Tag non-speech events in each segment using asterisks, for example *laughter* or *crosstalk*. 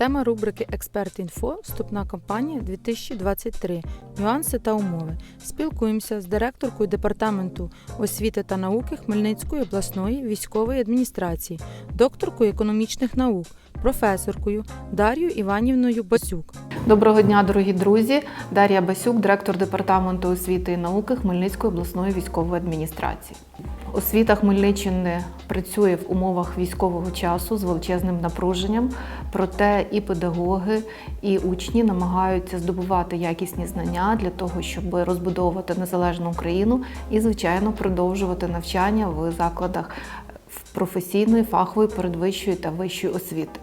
Тема рубрики Експерт інфо Вступна кампанія 2023. Нюанси та умови. Спілкуємося з директоркою департаменту освіти та науки Хмельницької обласної військової адміністрації, докторкою економічних наук, професоркою Дар'єю Іванівною Басюк. Доброго дня, дорогі друзі. Дар'я Басюк, директор департаменту освіти і науки Хмельницької обласної військової адміністрації. Освіта Хмельниччини працює в умовах військового часу з величезним напруженням, проте і педагоги, і учні намагаються здобувати якісні знання для того, щоб розбудовувати незалежну Україну і, звичайно, продовжувати навчання в закладах професійної, фахової, передвищої та вищої освіти.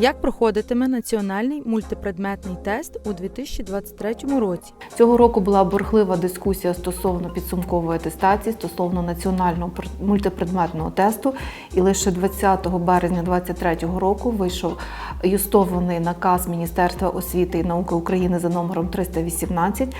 Як проходитиме національний мультипредметний тест у 2023 році? Цього року була бурхлива дискусія стосовно підсумкової атестації стосовно національного пр- мультипредметного тесту. І лише 20 березня 2023 року вийшов юстований наказ Міністерства освіти і науки України за номером 318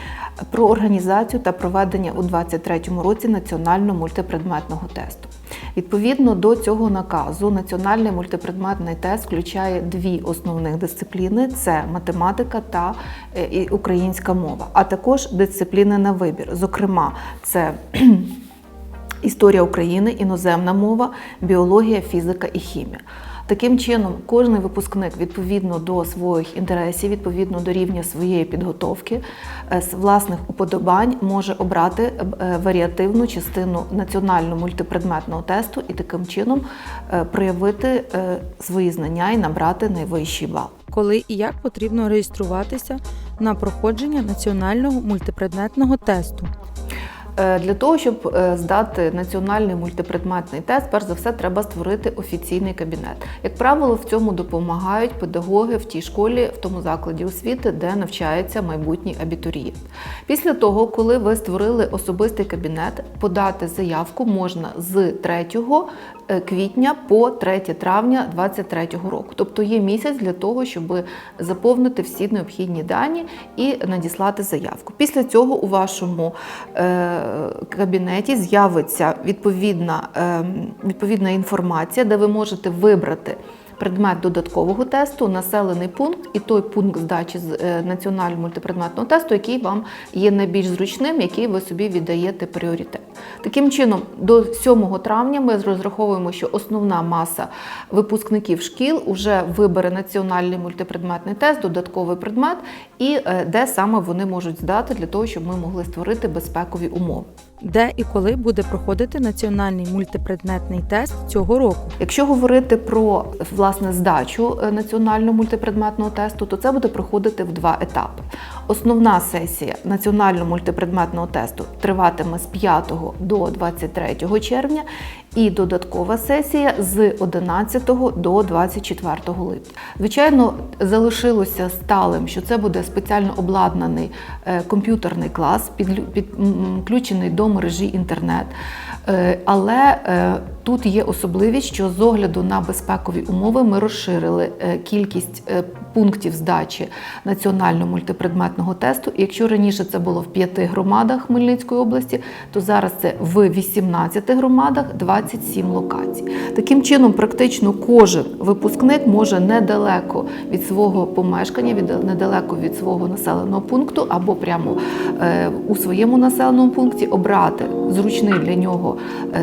про організацію та проведення у 2023 році національного мультипредметного тесту. Відповідно до цього наказу, національний мультипредметний тест включає дві основних дисципліни: це математика та е, українська мова, а також дисципліни на вибір. Зокрема, це *clears throat* історія України, іноземна мова, біологія, фізика і хімія. Таким чином, кожен випускник відповідно до своїх інтересів, відповідно до рівня своєї підготовки, е, з власних уподобань може обрати е, варіативну частину національного мультипредметного тесту і таким чином е, проявити свої знання і набрати найвищий бал. Коли і як потрібно реєструватися на проходження національного мультипредметного тесту? Е, Для того, щоб е, здати національний мультипредметний тест, перш за все треба створити офіційний кабінет. Як правило, в цьому допомагають педагоги в тій школі, в тому закладі освіти, де навчається майбутній абітурієнт. Після того, коли ви створили особистий кабінет, подати заявку можна з 3 е, квітня по 3 травня 2023 року. Тобто є місяць для того, щоб заповнити всі необхідні дані і надіслати заявку. Після цього у вашому кабінеті з'явиться відповідна, е, відповідна інформація, де ви можете вибрати. Предмет додаткового тесту, населений пункт і той пункт здачі з е, національного мультипредметного тесту, який вам є найбільш зручним, який ви собі віддаєте пріоритет. Таким чином, до 7 травня ми розраховуємо, що основна маса випускників шкіл вже вибере національний мультипредметний тест, додатковий предмет, і е, де саме вони можуть здати для того, щоб ми могли створити безпекові умови. Де і коли буде проходити національний мультипредметний тест цього року? Якщо говорити про власне здачу е, національного мультипредметного тесту, то це буде проходити в два етапи. Основна сесія національного мультипредметного тесту триватиме з 5 до 23 червня, і додаткова сесія з 11 до 24 липня. Звичайно, залишилося сталим, що це буде спеціально обладнаний е, комп'ютерний клас, підключений до мережі інтернет. Е, Але е, тут є особливість, що з огляду на безпекові умови ми розширили е, кількість пунктів здачі національного мультипредметного тесту. Якщо раніше це було в п'яти громадах Хмельницької області, то зараз це в 18 громадах 27 локацій. Таким чином, практично кожен випускник може недалеко від свого помешкання, від недалеко від свого населеного пункту або прямо у своєму населеному пункті обрати зручний для нього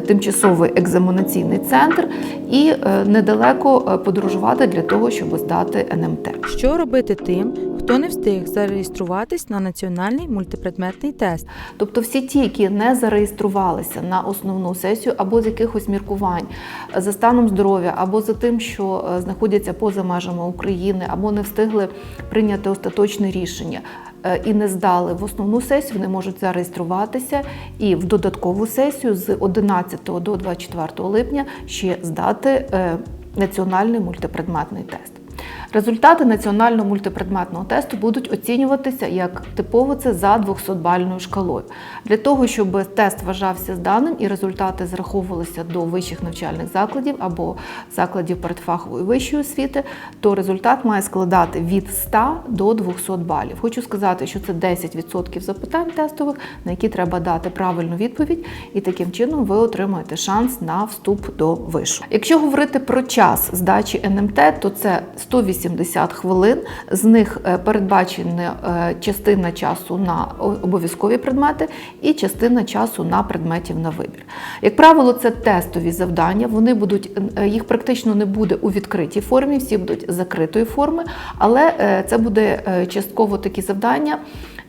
тимчасовий екзаменаційний центр і е, недалеко е, подорожувати для того, щоб здати НМТ. Що робити тим, хто не встиг зареєструватись на національний мультипредметний тест? Тобто всі ті, які не зареєструвалися на основну сесію або з якихось міркувань е, за станом здоров'я, або за тим, що е, знаходяться поза межами України, або не встигли прийняти остаточне рішення. Е, І не здали в основну сесію, вони можуть зареєструватися і в додаткову сесію з 11 до 24 липня ще здати е, національний мультипредметний тест. Результати національного мультипредметного тесту будуть оцінюватися як типово це за 200-бальною шкалою. Для того, щоб тест вважався зданим і результати зраховувалися до вищих навчальних закладів або закладів передфахової вищої освіти, то результат має складати від 100 до 200 балів. Хочу сказати, що це 10% запитань тестових, на які треба дати правильну відповідь, і таким чином ви отримаєте шанс на вступ до вишу. Якщо говорити про час здачі НМТ, то це 180 хвилин. З них е, передбачена е, частина часу на обов'язкові предмети і частина часу на предметів на вибір. Як правило, це тестові завдання. Вони будуть е, їх практично не буде у відкритій формі, всі будуть закритої форми, але це буде частково такі завдання.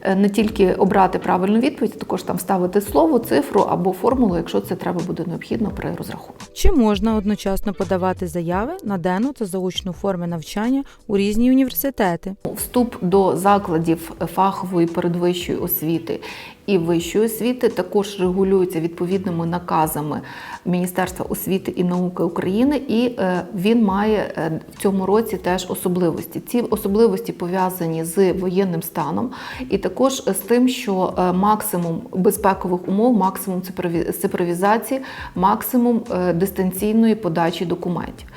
Е, Не тільки обрати правильну відповідь, а також там ставити слово, цифру або формулу, якщо це треба буде необхідно при розрахунку. Чи можна одночасно подавати заяви на денну та заочну форми навчання у різні університети? Вступ до закладів фахової передвищої освіти і вищої освіти також регулюється відповідними наказами Міністерства освіти і науки України, і е, він має е, в цьому році теж особливості. Ці особливості пов'язані з воєнним станом, і також з тим, що е, максимум безпекових умов, максимум цифрові- цифровізації, максимум дистанційної подачі документів.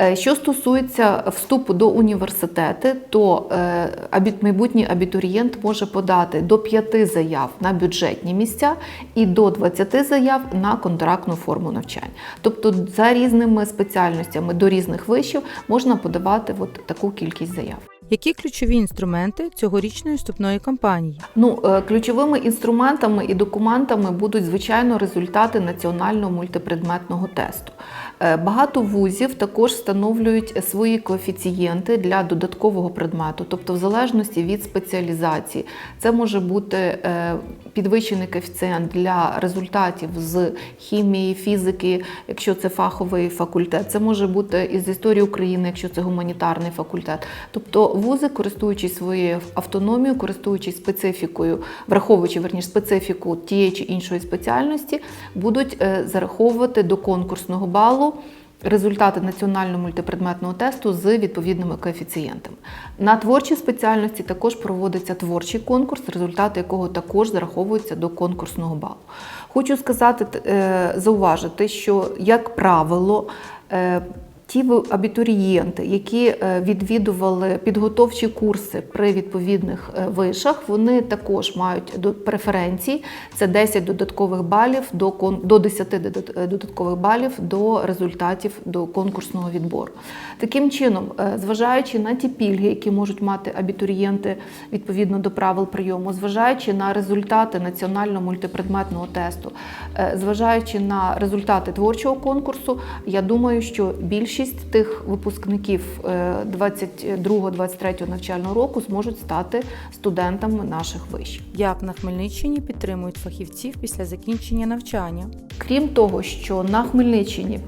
Е, Що стосується вступу до університету, то е, майбутній абітурієнт може подати до 5 заяв на бюджетні місця і до 20 заяв на контрактну форму навчання. Тобто за різними спеціальностями до різних вишів можна подавати от таку кількість заяв. Які ключові інструменти цьогорічної вступної кампанії? Ну, е, ключовими інструментами і документами будуть, звичайно, результати національного мультипредметного тесту. Е, Багато вузів також встановлюють свої коефіцієнти для додаткового предмету, тобто, в залежності від спеціалізації, це може бути е, підвищений коефіцієнт для результатів з хімії, фізики, якщо це фаховий факультет, це може бути із історії України, якщо це гуманітарний факультет. Тобто вузи, користуючись своєю автономією, користуючись специфікою, враховуючи верніше специфіку тієї чи іншої спеціальності, будуть е, зараховувати до конкурсного балу. Результати національного мультипредметного тесту з відповідними коефіцієнтами. На творчій спеціальності також проводиться творчий конкурс, результати якого також зараховуються до конкурсного балу. Хочу сказати, е, зауважити, що, як правило, е, Ті абітурієнти, які е, відвідували підготовчі курси при відповідних е, вишах, вони також мають преференції. Це 10 додаткових балів до до 10 е, додаткових балів до результатів до конкурсного відбору. Таким чином, зважаючи на ті пільги, які можуть мати абітурієнти відповідно до правил прийому, зважаючи на результати національного мультипредметного тесту, зважаючи на результати творчого конкурсу, я думаю, що більшість тих випускників 22-23 навчального року зможуть стати студентами наших виш. Як на Хмельниччині підтримують фахівців після закінчення навчання? Крім того, що на Хмельниччині е,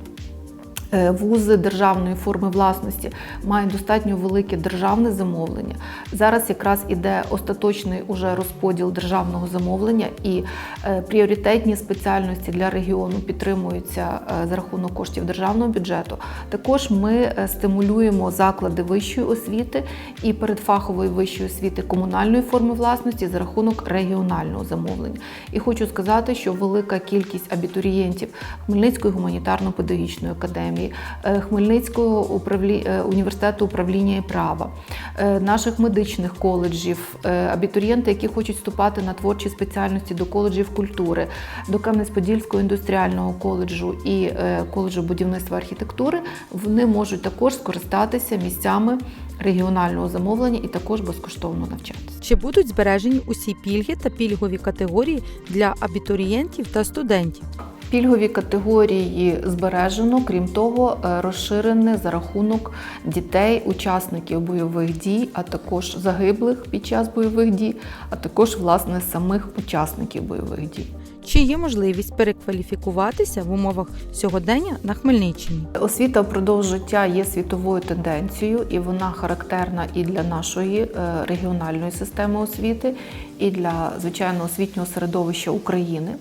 вузи державної форми власності мають достатньо велике державне замовлення. Зараз якраз іде остаточний уже розподіл державного замовлення, і е, пріоритетні спеціальності для регіону підтримуються е, за рахунок коштів державного бюджету. Також ми е, стимулюємо заклади вищої освіти і передфахової вищої освіти комунальної форми власності за рахунок регіонального замовлення. І хочу сказати, що велика кількість абітурієнтів Хмельницької гуманітарно-педагогічної академії, е, Хмельницького е, університету управління і права, е, наших медичних коледжів, абітурієнти, які хочуть вступати на творчі спеціальності до коледжів культури, до Кам'янець-Подільського індустріального коледжу і коледжу будівництва архітектури, вони можуть також скористатися місцями регіонального замовлення і також безкоштовно навчатися. Чи будуть збережені усі пільги та пільгові категорії для абітурієнтів та студентів? Пільгові категорії збережено, крім того, е, розширене за рахунок дітей, учасників бойових дій, а також загиблих під час бойових дій, а також власне самих учасників бойових дій. Чи є можливість перекваліфікуватися в умовах сьогодення на Хмельниччині. Освіта впродовж життя є світовою тенденцією, і вона характерна і для нашої е, регіональної системи освіти, і для звичайно освітнього середовища України.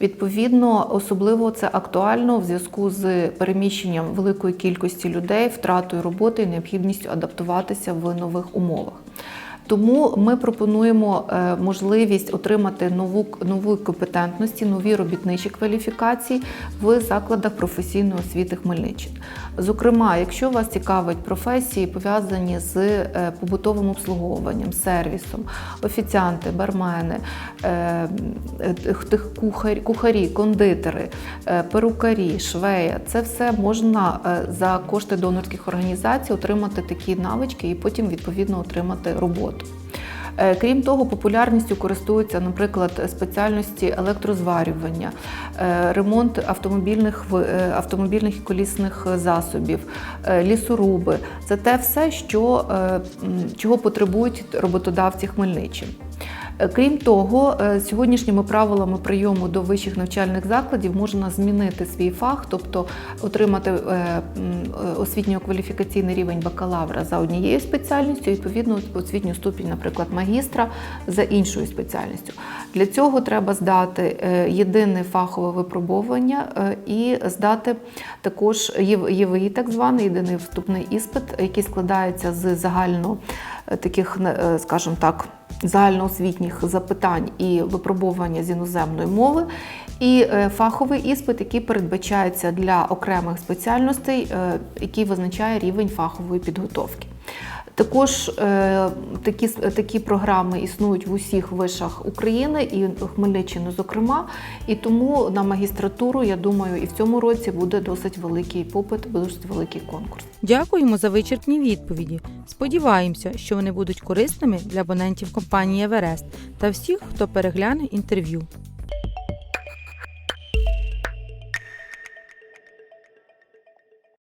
Відповідно, особливо це актуально в зв'язку з переміщенням великої кількості людей, втратою роботи і необхідністю адаптуватися в нових умовах. Тому ми пропонуємо е, можливість отримати нову нову компетентності, нові робітничі кваліфікації в закладах професійної освіти Хмельниччини. Зокрема, якщо вас цікавить професії, пов'язані з е, побутовим обслуговуванням, сервісом, офіціанти, бармени, е, тих кухар, кухарі, кондитери, перукарі, швея, це все можна за кошти донорських організацій отримати такі навички і потім відповідно отримати роботу. Е, Крім того, популярністю користуються, наприклад, спеціальності електрозварювання, е, ремонт автомобільних е, автомобільних і колісних засобів, лісоруби. Це те все, що, чого потребують роботодавці Хмельниччини. Е, Крім того, е, сьогоднішніми правилами прийому до вищих навчальних закладів можна змінити свій фах, тобто отримати е, освітньо-кваліфікаційний рівень бакалавра за однією спеціальністю, і відповідно освітню ступінь, наприклад, магістра за іншою спеціальністю. Для цього треба здати єдине фахове випробовування і здати також ЄВ- ЄВІ, так званий єдиний вступний іспит, який складається з загально таких, скажімо так, загальноосвітніх запитань і випробування з іноземної мови, і е, фаховий іспит, який передбачається для окремих спеціальностей, е, який визначає рівень фахової підготовки. Також е, такі, такі програми існують в усіх вишах України і Хмельниччини, зокрема. І тому на магістратуру, я думаю, і в цьому році буде досить великий попит, досить великий конкурс. Дякуємо за вичерпні відповіді. Сподіваємося, що вони будуть корисними для абонентів компанії Еверест та всіх, хто перегляне інтерв'ю.